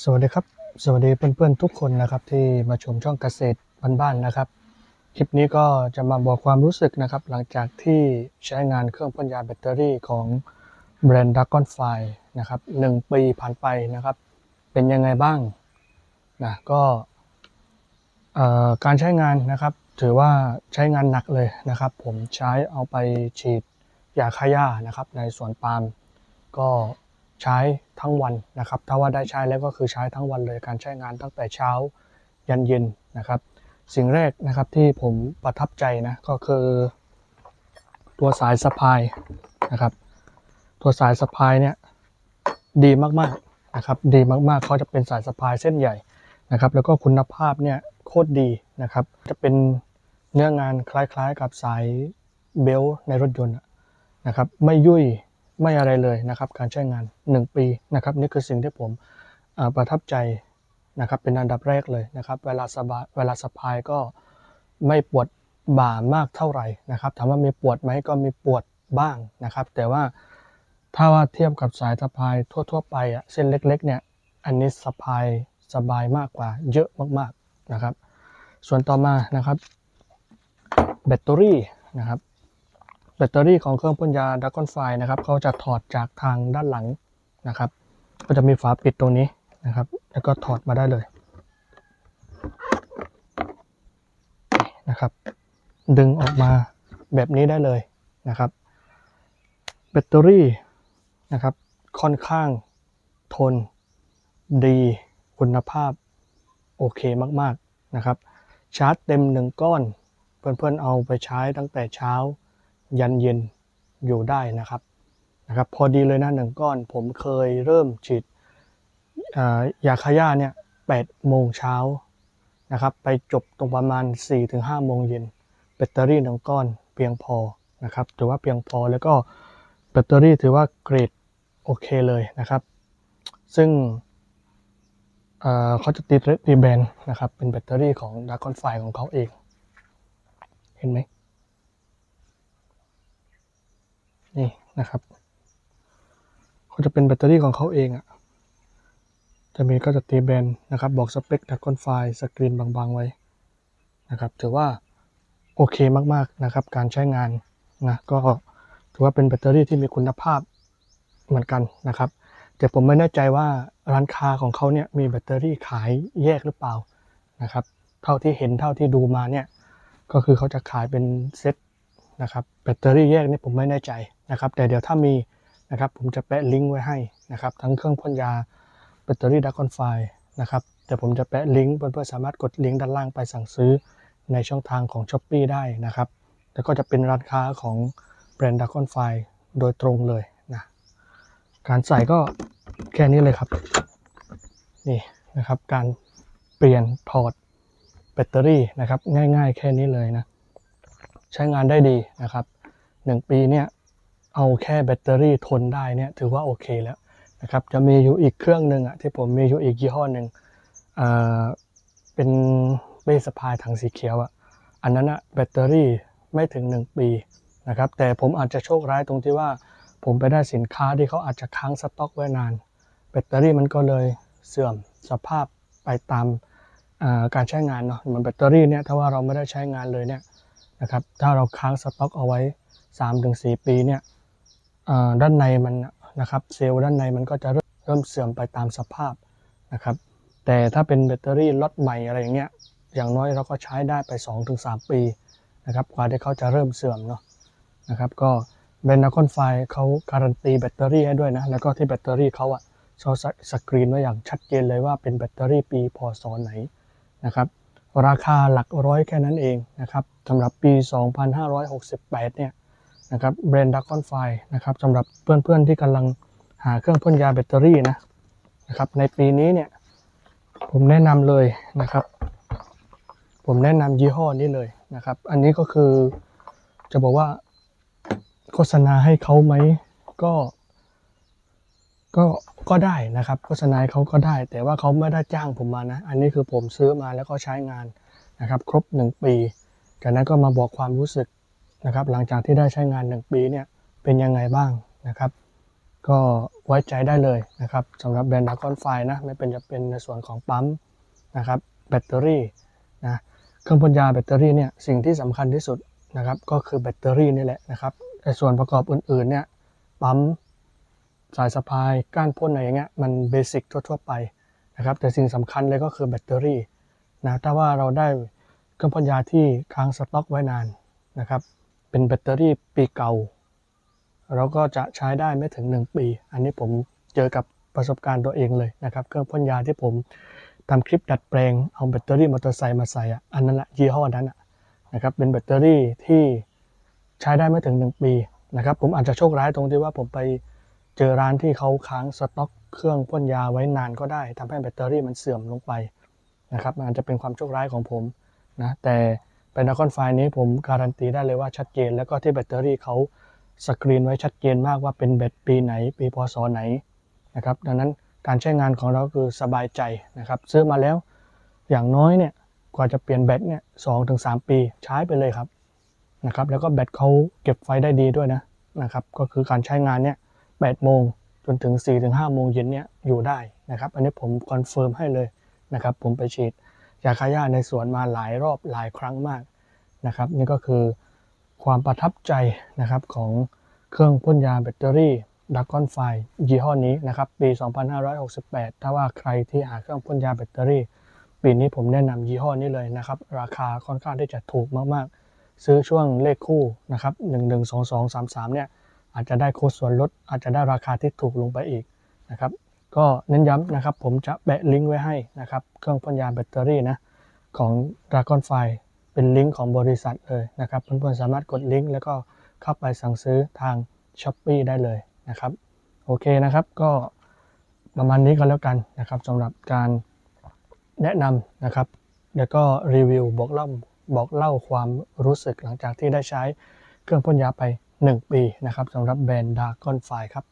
สวัสดีครับ สวัสดีเพื่อนๆทุกคนนะครับที่มาชมช่องเกษตรบ้านๆนะครับ คลิปนี้ก็จะมาบอกความรู้สึกนะครับ หลังจากที่ใช้งานเครื่องพ่นยาแบตเตอรี่ของแบรนด์ Dragon Fly นะครับหนึ่งปีผ่านไปนะครับ เป็นยังไงบ้างนะก็การใช้งานนะครับถือว่าใช้งานหนักเลยนะครับ ผมใช้เอาไปฉีดยาฆ่าหญ้านะครับ ในสวนปาล์มก็ ใช้ทั้งวันนะครับ ถ้าว่าได้ใช้แล้วก็คือใช้ทั้งวันเลยการใช้งานตั้งแต่เช้ายันเย็นนะครับ สิ่งแรกนะครับที่ผมประทับใจนะก็คือตัวสายสะพายนะครับ ตัวสายสะพายเนี่ยดีมากๆนะครับ ดีมากๆเขาจะเป็นสายสะพายเส้นใหญ่นะครับ แล้วก็คุณภาพเนี่ยโคตรดีนะครับ จะเป็นเนื้องานคล้ายๆกับสายเบลต์ในรถยนต์นะครับ ไม่ยุ่ย ไม่อะไรเลยนะครับ การใช้งาน 1 ปีนะครับนี่คือสิ่งที่ผมประทับใจนะครับเป็นอันดับแรกเลยนะครับ เวลาสบายเวลาสะพายก็ไม่ปวดบ่ามากเท่าไหร่นะครับถามว่ามีปวดไหมก็มีปวดบ้างนะครับ แต่ว่าถ้าว่าเทียบกับสายสะพายทั่ว ๆ ไปอะเส้นเล็กๆเนี่ยอันนี้สะพายสบายมากกว่าเยอะมากๆนะครับ ส่วนต่อมานะครับแบตเตอรี่นะครับ ตเตอรี่ของเครื่องพ่นยาดักกอนไฟนะครับเขาจะถอดจากทางด้านหลังนะครับ ก็จะมีฝาปิดตรงนี้นะครับ แล้วก็ถอดมาได้เลยนะครับ ดึงออกมาแบบนี้ได้เลยนะครับแบตเตอรี่นะครับค่อนข้างทนดีคุณภาพโอเคมาก ๆ นะครับ ชาร์จเต็มหนึ่งก้อน เพื่อนๆเอาไปใช้ตั้งแต่เช้า ยันเย็นอยู่ได้นะครับนะครับ พอดีเลยนะหนึ่งก้อนผมเคยเริ่มฉีดยาคาย่าเนี่ย8โมงเช้านะครับไปจบตรงประมาณ 4-5 โมงเย็นแบตเตอรี่หนึ่งก้อนเพียงพอนะครับถือว่าเพียงพอแล้วก็แบตเตอรี่ถือว่าเกรดโอเคเลยนะครับ ซึ่งเเขาจะติดรีแบนนะครับ เป็นแบตเตอรี่ของดาร์คอนไฟของเขาเอง เห็นไหม นี่นะครับเขาจะเป็นแบตเตอรี่ของเขาเองอะจะมีก็จะตีแบนนะครับ บอกสเปคดักคอนไฟสกรีนบางๆไว้นะครับ ถือว่าโอเคมากๆนะครับ การใช้งานนะก็ถือว่าเป็นแบตเตอรี่ที่มีคุณภาพเหมือนกันนะครับ แต่ผมไม่แน่ใจว่าร้านค้าของเขาเนี่ยมีแบตเตอรี่ขายแยกหรือเปล่านะครับ เท่าที่เห็นเท่าที่ดูมาเนี่ยก็คือเขาจะขายเป็นเซ็ตนะครับแบตเตอรี่แยกนี่ผมไม่แน่ใจ นะครับ แต่เดี๋ยวถ้ามีนะครับผมจะแปะลิงก์ไว้ให้นะครับ ทั้งเครื่องพ่นยาแบตเตอรี่ดักคอนไฟนะครับแต่ผมจะแปะลิงก์เพื่อนๆสามารถกดลิงก์ด้านล่างไปสั่งซื้อในช่องทางของ s h อ p e e ได้นะครับ แล้วก็จะเป็นร้านค้าของแบรนด์ดักคอนไฟโดยตรงเลยนะการใส่ก็แค่นี้เลยครับ นี่นะครับ การเปลี่ยนถอดแบตเตอรี่นะครับ ง่ายๆ แค่นี้เลยนะ ใช้งานได้ดีนะครับหนึ่งปีเนี่ย เอาแค่แบตเตอรี่ทนได้เนี่ยถือว่าโอเคแล้วนะครับจะมีอยู่อีกเครื่องหนึ่งอะที่ผมมีอยู่อีกยี่ห้อหนึ่งอ่าเป็นเบสพายถังสีเขียวอะอันนั้นอะแบตเตอรี่ไม่ถึง 1 ปีนะครับแต่ผมอาจจะโชคร้ายตรงที่ว่า ผมไปได้สินค้าที่เขาอาจจะค้างสต็อกไว้นาน แบตเตอรี่มันก็เลยเสื่อมสภาพไปตามอ่าการใช้งานเนาะเหมือนแบตเตอรี่เนี่ยถ้าว่าเราไม่ได้ใช้งานเลยเนี่ยนะครับถ้าเราค้างสต็อกเอาไว้ 3-4 ปีเนี่ย ด้านในมันนะครับเซลล์ด้านในมันก็จะเริ่มเริ่มเสื่อมไปตามสภาพนะครับ แต่ถ้าเป็นแบตเตอรี่ล็อตใหม่อะไรอย่างเงี้ยอย่างน้อยเราก็ใช้ได้ไป 2-3 ปีนะครับกว่าที่เขาจะเริ่มเสื่อมเนาะนะครับก็เบนนาคอนไฟเขาการันตีแบตเตอรี่ให้ด้วยนะ แล้วก็ที่แบตเตอรี่เขาอะเขาสกรีนไว้อย่างชัดเจนเลยว่าเป็นแบตเตอรี่ปีพศไหนนะครับราคาหลักร้อยแค่นั้นเองนะครับสำหรับปี 2568 เนี่ย นะครับแบรนด์ดักคอนไฟนะครับสำหรับเพื่อนๆที่กำลังหาเครื่องพ่นยาแบตเตอรี่นะนะครับ ในปีนี้เนี่ยผมแนะนำเลยนะครับ ผมแนะนำยี่ห้อนี้เลยนะครับ อันนี้ก็คือจะบอกว่าโฆษณาให้เขาไหมก็ก็ก็ได้นะครับโฆษณาเขาก็ได้ แต่ว่าเขาไม่ได้จ้างผมมานะ อันนี้คือผมซื้อมาแล้วก็ใช้งานนะครับ ครบ 1 ปีจากนั้นก็มาบอกความรู้สึก นะครับ หลังจากที่ได้ใช้งาน 1 ปีเนี่ยเป็นยังไงบ้างนะครับ ก็ไว้ใจได้เลยนะครับสำหรับแบรนด์ดากอนไฟนะไม่เป็นจะเป็นในส่วนของปั๊มนะครับแบตเตอรี่นะเครื่องพ่นยาแบตเตอรี่เนี่ยสิ่งที่สำคัญที่สุดนะครับก็คือแบตเตอรี่นี่แหละนะครับในส่วนประกอบอื่นๆเนี่ยปั๊มสายสะพายก้านพ่นอะไรอย่างเงี้ยมันเบสิกทั่วๆไปนะครับแต่สิ่งสำคัญเลยก็คือแบตเตอรี่นะถ้าว่าเราได้เครื่องพ่นยาที่ค้างสต็อกไว้นานนะครับ เป็นแบตเตอรี่ปีเก่าเราก็จะใช้ได้ไม่ถึง 1 ปี อันนี้ผมเจอกับประสบการณ์ตัวเองเลยนะครับเครื่องพ่นยาที่ผมทำคลิปดัดแปลงเอาแบตเตอรี่มอเตอร์ไซค์มาใส่อันนั้นแหละยี่ห้อนั้นนะครับเป็นแบตเตอรี่ที่ใช้ได้ไม่ถึง 1 ปีนะครับผมอาจจะโชคร้ายตรงที่ว่าผมไปเจอร้านที่เขาค้างสต็อกเครื่องพ่นยาไว้นานก็ได้ทำให้แบตเตอรี่มันเสื่อมลงไปนะครับมันอาจจะเป็นความโชคร้ายของผมนะแต่ เป็นนักคอนไฟนี้ผมการันตีได้เลยว่าชัดเจน แล้วก็ที่แบตเตอรี่เขาสกรีนไว้ชัดเจนมากว่าเป็นแบตปีไหน ปีพศไหนนะครับดังนั้นการใช้งานของเราคือสบายใจนะครับ ซื้อมาแล้วอย่างน้อยเนี่ยกว่าจะเปลี่ยนแบตเนี่ยสองถึงสามปีใช้ไปเลยครับนะครับ แล้วก็แบตเขาเก็บไฟได้ดีด้วยนะนะครับ ก็คือการใช้งานเนี่ยแปดโมงจนถึง4ี่ถึงห้าโมงเย็นเนี่ยอยู่ได้นะครับ อันนี้ผมคอนเฟิร์มให้เลยนะครับ ผมไปฉีด ยาฆ่าหญ้าในสวนมาหลายรอบหลายครั้งมากนะครับ นี่ก็คือความประทับใจนะครับของเครื่องพ่นยาแบตเตอรี่ดักกอนไฟยี่ห้อนี้นะครับ ปี 2568 ถ้าว่าใครที่หาเครื่องพ่นยาแบตเตอรี่ ปีนี้ผมแนะนำยี่ห้อนี้เลยนะครับ ราคาค่อนข้างที่จะถูกมากๆ ซื้อช่วงเลขคู่นะครับ1 1 2 2 3 3เนี่ยอาจจะได้โค้ดส่วนลดอาจจะได้ราคาที่ถูกลงไปอีกนะครับ ก็เน้นย้ำนะครับ ผมจะแปะลิงก์ไว้ให้นะครับ เครื่องพ่นยาแบตเตอรี่นะของ Dragon f i เป็นลิงก์ของบริษัทเลยนะครับเพื่อนๆสามารถกดลิงก์แล้วก็เข้าไปสั่งซื้อทาง s h อ p e e ได้เลยนะครับ โอเคนะครับก็ประมาณนี้ก็แล้วกันนะครับสำหรับการแนะนำนะครับ แล้วก็รีวิวบอกเล่าบอกเล่าความรู้สึกหลังจากที่ได้ใช้เครื่องพ่นยาไป 1 ปีนะครับสำหรับแบรนด์ Dragon f i ครับ